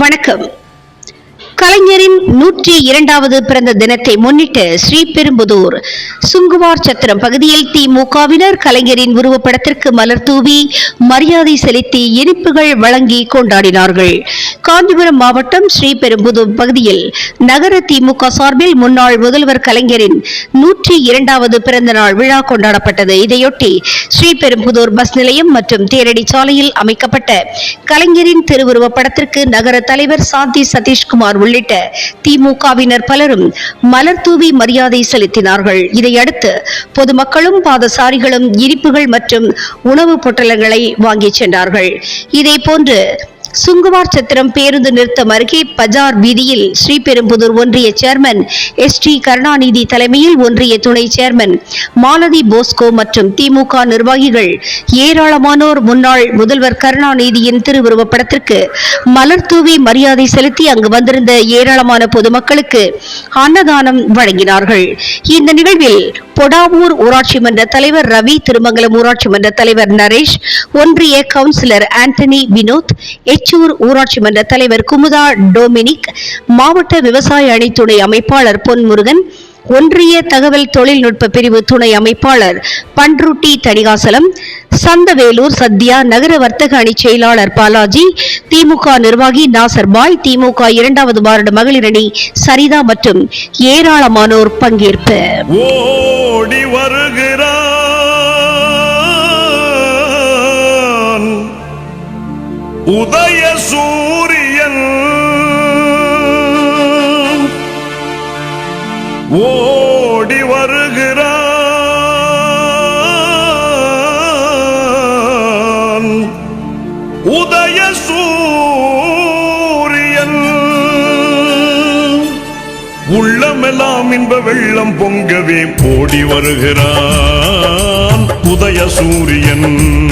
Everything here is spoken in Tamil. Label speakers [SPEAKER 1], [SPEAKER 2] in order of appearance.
[SPEAKER 1] வணக்கம். கலைஞரின் நூற்றி இரண்டாவது பிறந்த தினத்தை முன்னிட்டு ஸ்ரீபெரும்புதூர் சுங்குவார் சத்திரம் பகுதியில் திமுகவினர் கலைஞரின் உருவப்படத்திற்கு மலர் தூவி மரியாதை செலுத்தி இனிப்புகள் வழங்கி கொண்டாடினார்கள். காஞ்சிபுரம் மாவட்டம் ஸ்ரீபெரும்புதூர் பகுதியில் நகர திமுக சார்பில் முன்னாள் முதல்வர் கலைஞரின் நூற்றி இரண்டாவது பிறந்த நாள் விழா கொண்டாடப்பட்டது. இதையொட்டி ஸ்ரீபெரும்புதூர் பஸ் நிலையம் மற்றும் தேரடி சாலையில் அமைக்கப்பட்ட கலைஞரின் திருவுருவப் படத்திற்கு நகர தலைவர் சாந்தி சதீஷ்குமார் உள்ளிட்ட திமுகவினர் பலரும் மலர் தூவி மரியாதை செலுத்தினார்கள். இதையடுத்து பொதுமக்களும் பாதசாரிகளும் இனிப்புகள் மற்றும் உணவுப் பொட்டலங்களை வாங்கிச் சென்றார்கள். இதேபோன்று சுங்குவார் சத்திரம் பேருந்து நிறுத்தம் அருகே பஜார் வீதியில் ஸ்ரீபெரும்புதூர் ஒன்றிய சேர்மன் எஸ் டி கருணாநிதி தலைமையில் ஒன்றிய துணை சேர்மன் மாலதி போஸ்கோ மற்றும் திமுக நிர்வாகிகள் ஏராளமானோர் முன்னாள் முதல்வர் கருணாநிதியின் திருவுருவப்படத்திற்கு மலர் தூவி மரியாதை செலுத்தி அங்கு வந்திருந்த ஏராளமான பொதுமக்களுக்கு அன்னதானம் வழங்கினார்கள். இந்த நிகழ்வில் பொடாவூர் ஊராட்சி மன்ற தலைவர் ரவி திருமங்கலம் ஊராட்சி மன்ற தலைவர் நரேஷ் ஒன்றிய கவுன்சிலர் ஆண்டனி வினோத் எச்சூர் ஊராட்சி மன்ற தலைவர் குமுதா டொமினிக் மாவட்ட விவசாய அணி துணை அமைப்பாளர் பொன்முருகன் ஒன்றிய தகவல் தொழில்நுட்ப பிரிவு துணை அமைப்பாளர் பன்ருட்டி தணிகாசலம் சந்தவேலூர் சத்யா நகர வர்த்தக அணி செயலாளர் பாலாஜி திமுக நிர்வாகி நாசர் பாய் திமுக இரண்டாவது வார்டு மகளிர் அணி சரிதா மற்றும் ஏராளமானோர் பங்கேற்பு.
[SPEAKER 2] ஓடி வருகிறான். உதய உதய சூரியன். உள்ளமெல்லாம் இன்ப வெள்ளம் பொங்கவே ஓடி வருகிறான். உதய சூரியன். ஓடி வருகிறான் உதய சூரியன்